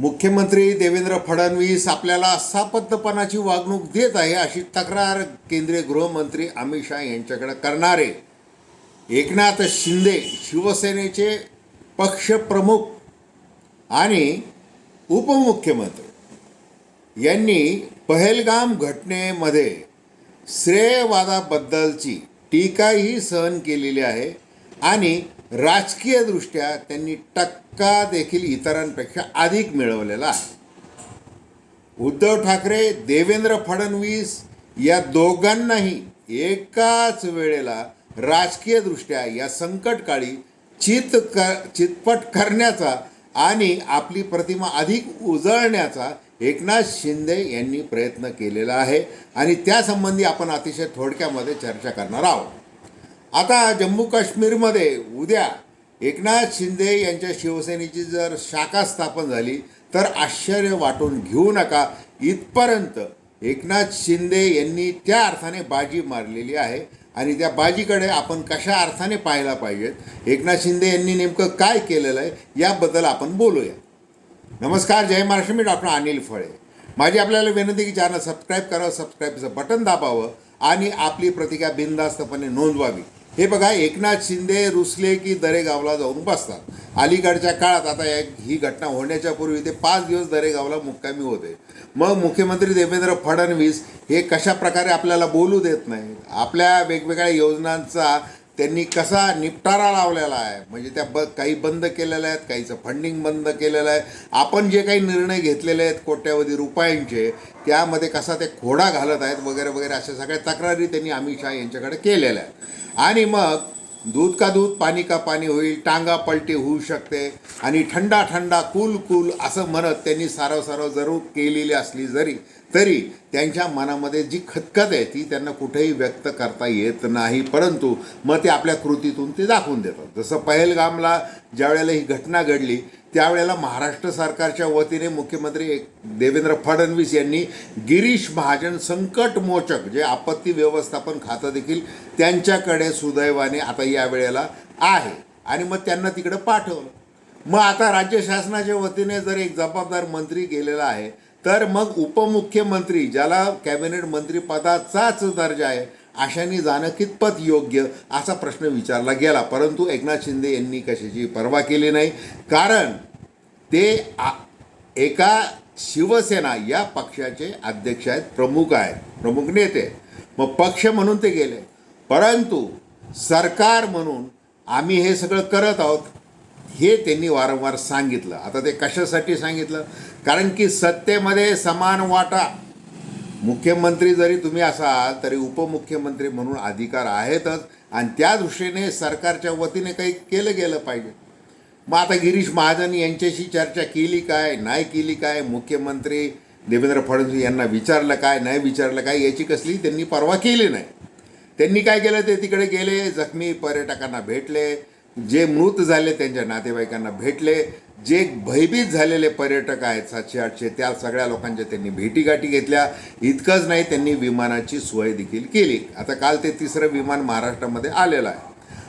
मुख्यमंत्री देवेंद्र फडणवीस आपल्याला सापत्तपणाची वागणूक देत आहे अशी तक्रार केंद्रीय गृहमंत्री अमित शहा यांच्याकडे करणारे. एकनाथ शिंदे शिवसेनेचे पक्षप्रमुख आणि उपमुख्यमंत्री यांनी पहलगाम घटनेमध्ये श्रेयवादाबद्दलची टीकाही सहन केलेली आहे आणि राजकीयदृष्ट्या त्यांनी टक्का देखील इतरांपेक्षा अधिक मिळवलेला आहे. उद्धव ठाकरे देवेंद्र फडणवीस या दोघांनाही एकाच वेळेला राजकीयदृष्ट्या या संकटकाळी चित क चितपट करण्याचा आणि आपली प्रतिमा अधिक उजळण्याचा एकनाथ शिंदे यांनी प्रयत्न केलेला आहे. आणि त्यासंबंधी आपण अतिशय थोडक्यामध्ये चर्चा करणार आहोत. आता जम्मू काश्मीरमध्ये उद्या एकनाथ शिंदे यांच्या शिवसेनेची जर शाखा स्थापन झाली तर आश्चर्य वाटून घेऊ नका. इथपर्यंत एकनाथ शिंदे यांनी त्या अर्थाने बाजी मारलेली आहे आणि त्या बाजीकडे आपण कशा अर्थाने पाहायला पाहिजेत? एकनाथ शिंदे यांनी नेमकं काय केलेलं आहे? याबद्दल आपण बोलूया. नमस्कार जय महाराष्ट्र. मी डॉक्टर अनिल फळे. माझी आपल्याला विनंती की चॅनल सबस्क्राईब करावं सबस्क्राईबचं बटन दाबावं आणि आपली प्रतिक्रिया बिनधास्तपणे नोंदवावी. हे बघा एकनाथ शिंदे रुसले की दरेगावला जाऊन बसतात. अलीकडच्या काळात आता एक ही घटना होण्याच्या पूर्वी ते पाच दिवस दरेगावला मुक्कामी होते. मग मुख्यमंत्री देवेंद्र फडणवीस हे कशा प्रकारे आपल्याला बोलू देत नाहीत? आपल्या वेगवेगळ्या योजनांचा त्यांनी कसा निपटारा लावलेला आहे? म्हणजे त्या ब काही बंद केलेल्या आहेत काहीचं फंडिंग बंद केलेलं आहे. आपण जे काही निर्णय घेतलेले आहेत कोट्यावधी रुपयांचे त्यामध्ये कसा ते खोडा घालत आहेत वगैरे वगैरे अशा सगळ्या तक्रारी त्यांनी अमित शहा यांच्याकडे केलेल्या आहेत. आणि मग दूध का दूध पाणी का पाणी होईल टांगा पलटी होऊ शकते. आणि थंडा थंडा कूल कूल असं म्हणत त्यांनी सारव सारव जरूर केलेली असली जरी तरी त्यांच्या मनामध्ये जी खतखत आहे ती त्यांना कुठेही व्यक्त करता येत नाही. परंतु मग ते आपल्या कृतीतून ते दाखवून देतात. जसं पहलगामला ज्यावेळेला ही घटना घडली त्यावेळेला महाराष्ट्र सरकारच्या वतीने मुख्यमंत्री एक देवेंद्र फडणवीस यांनी गिरीश महाजन संकटमोचक जे आपत्ती व्यवस्थापन खातं देखील त्यांच्याकडे सुदैवाने आता या वेळेला आहे. आणि मग त्यांना तिकडं पाठवलं. मग आता राज्य शासनाच्या वतीने जर एक जबाबदार मंत्री गेलेला आहे तर मग उपमुख्यमंत्री ज्याला कॅबिनेट मंत्रिपदाचाच दर्जा आहे अशाने जाणं कितपत योग्य असा प्रश्न विचारला गेला. परंतु एकनाथ शिंदे यांनी कशाची पर्वा केली नाही. कारण ते आ- एका शिवसेना या पक्षाचे अध्यक्ष आहेत प्रमुख आहेत प्रमुख नेते. मग पक्ष म्हणून ते गेले. परंतु सरकार म्हणून आम्ही हे सगळं करत आहोत हे त्यांनी वारंवार सांगितलं. आता ते कशासाठी सांगितलं? कारण की सत्तेमध्ये समान वाटा मुख्यमंत्री जरी तुम्ही असाल तरी उपमुख्यमंत्री म्हणून अधिकार आहेतच. आणि त्या दृष्टीने सरकारच्या वतीने काही केलं गेलं पाहिजे. मग आता गिरीश महाजन यांच्याशी चर्चा केली काय नाही केली काय? मुख्यमंत्री देवेंद्र फडणवीस यांना विचारलं काय नाही विचारलं काय? याची कसली त्यांनी परवा केली नाही. त्यांनी काय केलं? ते तिकडे गेले जखमी पर्यटकांना भेटले. जे मृत झाले त्यांच्या नातेवाईकांना भेटले. जे भयभीत झालेले पर्यटक आहेत सातशे आठशे त्या सगळ्या लोकांच्या त्यांनी भेटीगाठी घेतल्या. इतकंच नाही त्यांनी विमानाची सोय देखील केली. आता काल ते तिसरं विमान महाराष्ट्रामध्ये आलेलं आहे.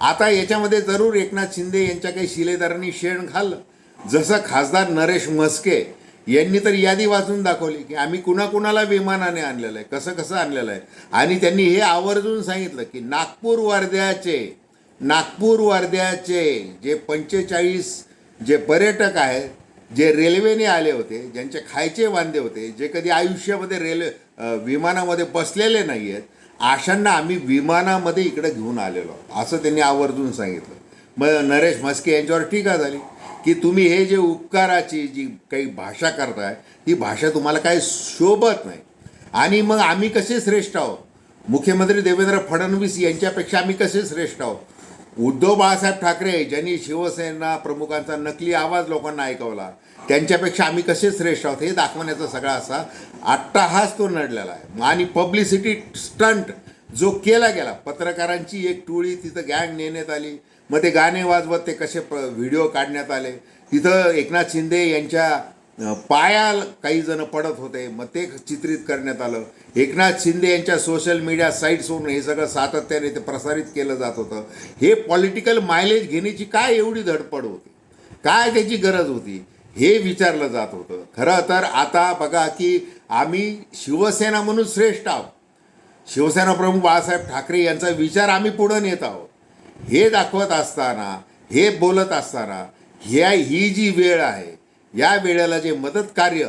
आता याच्यामध्ये जरूर एकनाथ शिंदे यांच्या काही शिलेदारांनी शेण खाल्लं जसं खासदार नरेश म्हस्के यांनी तर यादी वाचून दाखवली की आम्ही कुणाकुणाला विमानाने आणलेलं आहे कसं कसं आणलेलं आहे. आणि त्यांनी हे आवर्जून सांगितलं की नागपूर वर्ध्याचे नागपूर वर्ध्याचे जे पंचेचाळीस जे पर्यटक आहेत जे रेल्वेने आले होते ज्यांचे खायचे वांदे होते जे कधी आयुष्यामध्ये रेल्वे विमानामध्ये बसलेले नाही आहेत अशांना आम्ही विमानामध्ये इकडे घेऊन आलेलो असं त्यांनी आवर्जून सांगितलं. मग नरेश म्हस्के यांच्यावर टीका झाली की तुम्ही हे जे उपकाराची जी काही भाषा करताय ती भाषा तुम्हाला काही शोभत नाही. आणि मग आम्ही कसे श्रेष्ठ आहोत? मुख्यमंत्री देवेंद्र फडणवीस यांच्यापेक्षा आम्ही कसे श्रेष्ठ आहोत? उद्धव बाळासाहेब ठाकरे ज्यांनी शिवसेना प्रमुखांचा नकली आवाज लोकांना ऐकवला त्यांच्यापेक्षा आम्ही कसे श्रेष्ठ आहोत हे दाखवण्याचा सगळा असा अट्टाहास तो नडलेला आहे. आणि पब्लिसिटी स्टंट जो केला गेला पत्रकारांची एक टोळी तिथं गँग नेण्यात आली. मग ते गाणे वाजवत ते कसे प व्हिडिओ काढण्यात आले. तिथं एकनाथ शिंदे यांच्या पाया काही जण पडत होते. मग ते चित्रित करण्यात आलं. एकनाथ शिंदे यांच्या सोशल मीडिया साईट्सवरून हे सगळं सातत्याने ते प्रसारित केलं जात होतं. हे पॉलिटिकल मायलेज घेण्याची काय एवढी धडपड होती? काय त्याची गरज होती? हे विचारलं जात होतं. खरं तर आता बघा की आम्ही शिवसेना म्हणून श्रेष्ठ आहोत. शिवसेना प्रमुख बाळासाहेब ठाकरे यांचा विचार आम्ही पुढं नेत आहोत. हे दाखवत असताना हे बोलत असताना ह्या ही जी वेळ आहे या वेळेला जे मदत कार्य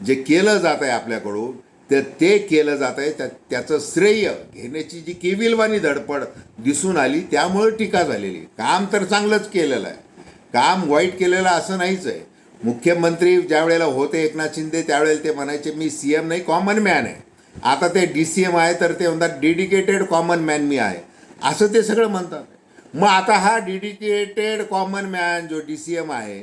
जे केलं जात आहे आपल्याकडून तर ते केलं जात आहे. त्या त्याचं श्रेय घेण्याची जी केविलवाणी धडपड दिसून आली त्यामुळं टीका झालेली. काम तर चांगलंच केलेलं आहे. काम वाईट केलेलं असं नाहीच आहे. मुख्यमंत्री ज्यावेळेला होते एकनाथ शिंदे त्यावेळेला ते म्हणायचे मी सी एम नाही कॉमन मॅन आहे. आता ते डी सी एम आहे तर ते म्हणतात डेडिकेटेड कॉमन मॅन मी आहे. असं ते सगळं म्हणतात. मग आता हा डेडिकेटेड कॉमन मॅन जो डी सी एम आहे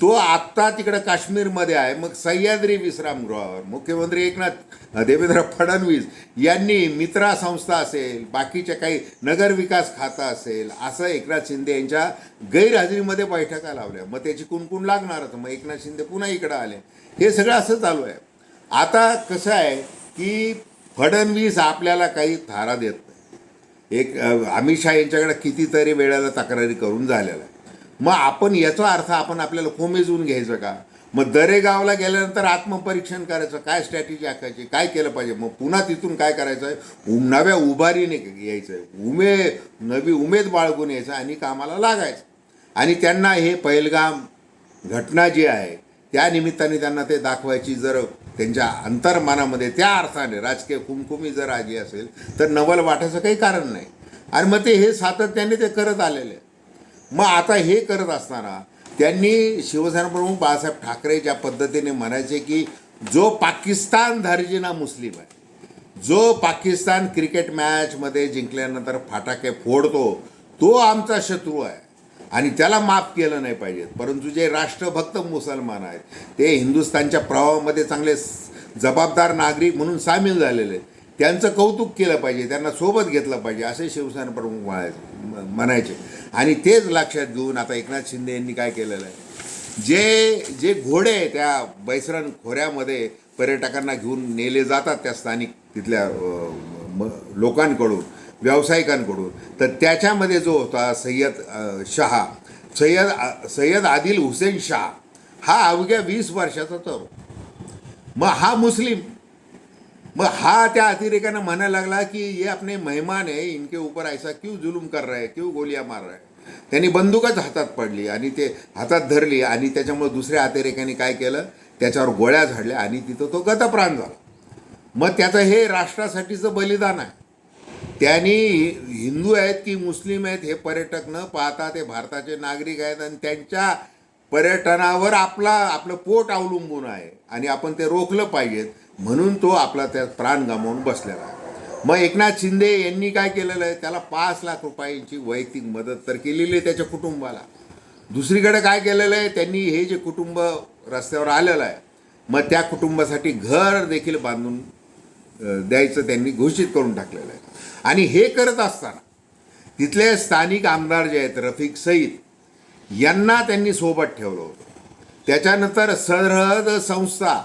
तो आत्ता तिकडं काश्मीरमध्ये आहे. मग सह्याद्री विश्रामगृहावर मुख्यमंत्री एकनाथ देवेंद्र फडणवीस यांनी मित्रा संस्था असेल बाकीच्या काही नगरविकास खातं असेल असं एकनाथ शिंदे यांच्या गैरहजेरीमध्ये बैठका लावल्या. मग त्याची कुणकुण लागणारच? मग एकनाथ शिंदे पुन्हा इकडं आले. हे सगळं असं चालू आहे. आता कसं आहे की फडणवीस आपल्याला काही थारा देत नाही. एक अमित शहा यांच्याकडे कितीतरी वेळेला तक्रारी करून झालेला आहे मग आपण याचा अर्थ आपण आपल्याला कोमेजून घ्यायचं का? मग दरेगावला गेल्यानंतर आत्मपरीक्षण करायचं काय स्ट्रॅटेजी आखायची काय केलं पाहिजे? मग पुन्हा तिथून काय करायचं? आहे नव्या उभारीने यायचं आहे उमे नवी उमेद बाळगून यायचं आणि कामाला लागायचं. आणि त्यांना हे पहिलगाम घटना जी आहे त्या निमित्ताने त्यांना ते दाखवायची जर त्यांच्या अंतर्मनामध्ये त्या अर्थाने राजकीय कुमकुमी जर आली असेल तर नवल वाटायचं काही कारण नाही. आणि मग ते हे सातत्याने ते करत आलेले आहे. मग आता हे करत असताना त्यांनी शिवसेना प्रमुख बाळासाहेब ठाकरे ज्या पद्धतीने म्हणायचे की जो पाकिस्तान धार्जिना मुस्लिम आहे जो पाकिस्तान क्रिकेट मॅचमध्ये जिंकल्यानंतर फाटाके फोडतो तो आमचा शत्रू आहे. आणि त्याला माफ केलं नाही पाहिजे परंतु जे राष्ट्रभक्त मुसलमान आहेत ते हिंदुस्थानच्या प्रवाहामध्ये चांगले जबाबदार नागरिक म्हणून सामील झालेले आहेत. त्यांचं कौतुक केलं पाहिजे त्यांना सोबत घेतलं पाहिजे असे शिवसेना प्रमुख म्हणायचे म- म्हणायचे. आणि तेच लक्षात घेऊन आता एकनाथ शिंदे यांनी काय केलेलं आहे? जे जे घोडे त्या बैसरण खोऱ्यामध्ये पर्यटकांना घेऊन नेले जातात त्या स्थानिक तिथल्या म- लोकांकडून व्यावसायिकांकडून. तर त्याच्यामध्ये जो होता सय्यद शहा सय्यद सय्यद आदिल हुसेन शाह हा अवघ्या वीस वर्षाचा तरुण मग हा मुस्लिम मग हा त्या अतिरेकानं म्हणायला लागला की ये अपने मेहमान आहे इनके ऊपर ऐसा क्यों जुलूम कर रहा है क्यों गोलिया मार रहा है? त्यांनी बंदूकच हातात पडली आणि ते हातात धरली आणि त्याच्यामुळे दुसऱ्या अतिरेकाने काय केलं? त्याच्यावर गोळ्या झाडल्या आणि तिथं तो गतप्राण झाला. मग त्याचं हे राष्ट्रासाठीचं बलिदान आहे. त्यांनी हिंदू आहेत की मुस्लिम आहेत हे पर्यटक न पाहता ते भारताचे नागरिक आहेत आणि त्यांच्या पर्यटनावर आपला आपलं पोट अवलंबून आहे आणि आपण ते रोखलं पाहिजेत. म्हणून तो आपला त्यात प्राण गमावून बसलेला आहे. मग एकनाथ शिंदे यांनी काय केलेलं आहे? त्याला पाच लाख रुपयांची वैयक्तिक मदत तर केलेली आहे त्याच्या कुटुंबाला. दुसरीकडे काय केलेलं आहे? त्यांनी हे जे कुटुंब रस्त्यावर आलेलं आहे मग त्या कुटुंबासाठी घर देखील बांधून द्यायचं त्यांनी घोषित करून टाकलेलं आहे. आणि हे करत असताना तिथले स्थानिक आमदार जे आहेत रफिक सईद यांना त्यांनी सोबत ठेवलं होतं. त्याच्यानंतर सरहद संस्था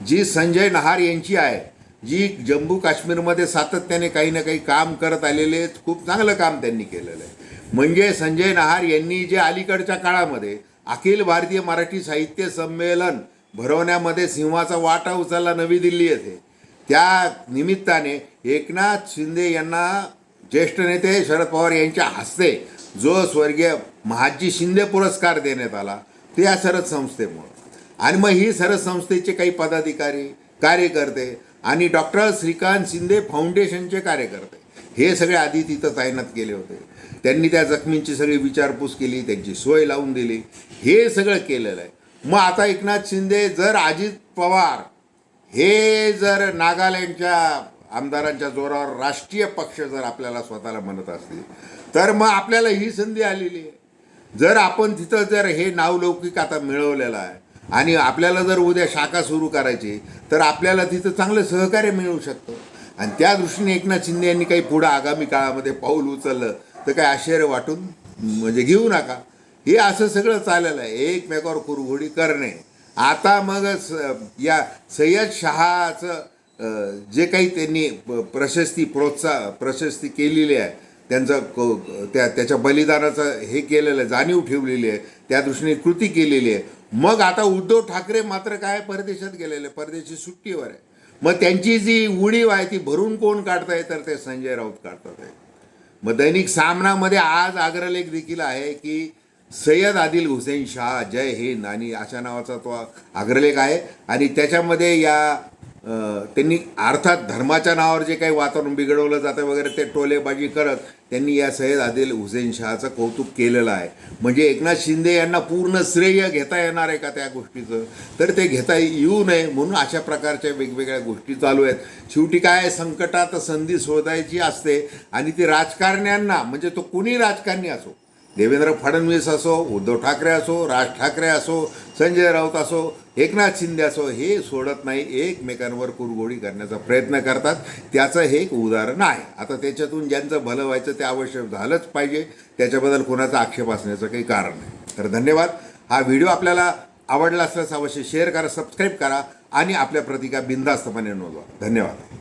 जी संजय नहार यांची आहे जी जम्मू काश्मीरमध्ये सातत्याने काही ना काही काम करत आलेले आहेत खूप चांगलं काम त्यांनी केलेलं आहे. म्हणजे संजय नहार यांनी जे अलीकडच्या काळामध्ये अखिल भारतीय मराठी साहित्य संमेलन भरवण्यामध्ये सिंहाचा वाटा उचलला नवी दिल्ली येथे त्या निमित्ताने एकनाथ शिंदे यांना ज्येष्ठ नेते शरद पवार यांच्या हस्ते जो स्वर्गीय महाजी शिंदे पुरस्कार देण्यात आला ते या शरद संस्थेमुळं. आणि मग ही सरसंस्थेचे काही पदाधिकारी कार्यकर्ते आणि डॉक्टर श्रीकांत शिंदे फाउंडेशनचे कार्यकर्ते हे सगळे आधी तिथं तैनात केले होते. त्यांनी त्या जखमींची सगळी विचारपूस केली त्यांची सोय लावून दिली. हे सगळं केलेलं आहे. मग आता एकनाथ शिंदे जर अजित पवार हे जर नागालँडच्या आमदारांच्या जोरावर राष्ट्रीय पक्ष जर आपल्याला स्वतःला म्हणत असतील तर मग आपल्याला ही संधी आलेली आहे. जर आपण तिथं जर हे नावलौकिक आता मिळवलेलं आहे आणि आपल्याला जर उद्या शाखा सुरू करायची तर आपल्याला तिथं चांगलं सहकार्य मिळू शकतं. आणि त्या दृष्टीने एकनाथ शिंदे यांनी काही पुढं आगामी काळामध्ये पाऊल उचललं तर काही आश्चर्य वाटून? म्हणजे घेऊ नका. हे असं सगळं चाललेलं आहे. एकमेकावर कुरघोडी करणे. आता मग स- या सय्यद शहाचं जे काही त्यांनी प- प्रशस्ती प्रोत्साह प्रशस्ती केलेली आहे त्यांचं क- त्या त्याच्या बलिदानाचं हे केलेलं आहे जाणीव ठेवलेली आहे त्या दृष्टीने कृती केलेली आहे. मग आता उद्धव ठाकरे मात्र काय परदेशात गेलेले परदेशी सुट्टीवर आहे. मग त्यांची जी उडीव आहे ती भरून कोण काढताय? तर ते संजय राऊत काढतात आहे मग दैनिक सामनामध्ये आज अग्रलेख देखील आहे की सय्यद आदिल हुसेन शाह जय हिंद आणि अशा नावाचा तो अग्रलेख आहे. आणि त्याच्यामध्ये या त्यांनी अर्थात धर्माच्या नावावर जे काही वातावरण बिघडवलं जातं वगैरे ते टोलेबाजी करत त्यांनी या सय्यद आदिल हुसेन शहाचं कौतुक केलेलं आहे. म्हणजे एकनाथ शिंदे यांना पूर्ण श्रेय घेता येणार आहे का त्या गोष्टीचं? तर ते घेता येऊ नये म्हणून अशा प्रकारच्या वेगवेगळ्या गोष्टी चालू आहेत. शेवटी काय संकटात संधी शोधायची असते आणि ती राजकारण्यांना म्हणजे तो कुणी राजकारणी असो? देवेंद्र फडणवीस असो उद्धव ठाकरे असो राज ठाकरे असो संजय राऊत असो एकनाथ शिंदे असो हे सोडत नाही एकमेकांवर कुरगोडी करण्याचा प्रयत्न करतात. त्याचं हे एक उदाहरण आहे. आता त्याच्यातून ज्यांचं भलं व्हायचं ते आवश्यक झालंच पाहिजे. त्याच्याबद्दल कोणाचा आक्षेप असण्याचं काही कारण नाही. तर धन्यवाद. हा व्हिडिओ आपल्याला आवडला असल्यास अवश्य शेअर करा सबस्क्राईब करा आणि आपल्या प्रतिका बिनधास्तपणे नोंदवा. धन्यवाद.